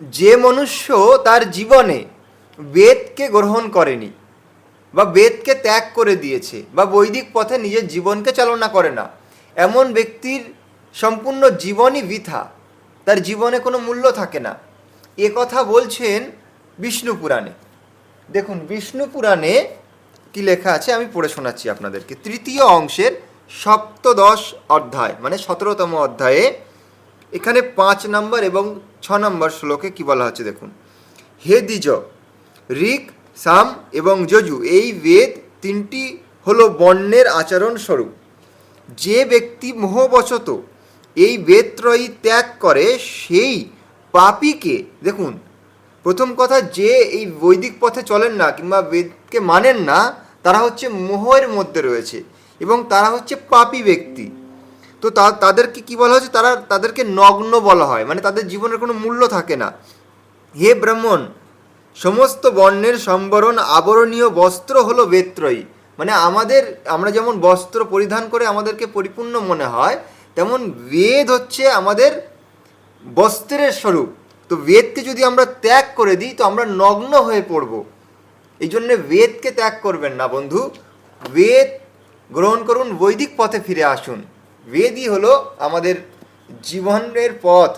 যে মনুষ্য তার জীবনে বেদকে গ্রহণ করেনি বা বেদকে ত্যাগ করে দিয়েছে বা বৈদিক পথে নিজের জীবনকে চালনা করে না, এমন ব্যক্তির সম্পূর্ণ জীবনই বৃথা, তার জীবনে কোনো মূল্য থাকে না। এ কথা বলছেন বিষ্ণু পুরাণে। দেখুন, বিষ্ণু পুরাণে কি লেখা আছে আমি পড়ে শোনাচ্ছি আপনাদেরকে। তৃতীয় অংশের সপ্তদশ অধ্যায় মানে সতেরোতম অধ্যায়ে, এখানে পাঁচ নম্বর এবং ছ নম্বর শ্লোকে কি বলা হচ্ছে দেখুন। হে দ্বিজ, ঋক, সাম এবং যজু, এই বেদ তিনটি হলো বর্ণের আচরণ স্বরূপ। যে ব্যক্তি মোহবশত এই বেদত্রয়ী ত্যাগ করে, সেই পাপীকে, দেখুন, প্রথম কথা যে এই বৈদিক পথে চলেন না কিংবা বেদকে মানেন না, তারা হচ্ছে মোহের মধ্যে রয়েছে এবং তারা হচ্ছে পাপী ব্যক্তি। তো তা, তাদেরকে কি বলা হয়েছে? তারা তাদেরকে নগ্ন বলা হয়। মানে তাদের জীবনের কোনো মূল্য থাকে না। হে ব্রাহ্মণ, সমস্ত বর্ণের সম্বরণ আবরণীয় বস্ত্র হলো বেত্রয়ী মানে আমাদের, আমরা যেমন বস্ত্র পরিধান করে আমাদেরকে পরিপূর্ণ মনে হয়, তেমন বেদ হচ্ছে আমাদের বস্ত্রের স্বরূপ। তো বেদকে যদি আমরা ত্যাগ করে দিই, তো আমরা নগ্ন হয়ে পড়ব। এই জন্য বেদকে ত্যাগ করবেন না বন্ধু। বেদ গ্রহণ করুন, বৈদিক পথে ফিরে আসুন। বেদই হলো আমাদের জীবনের পথ।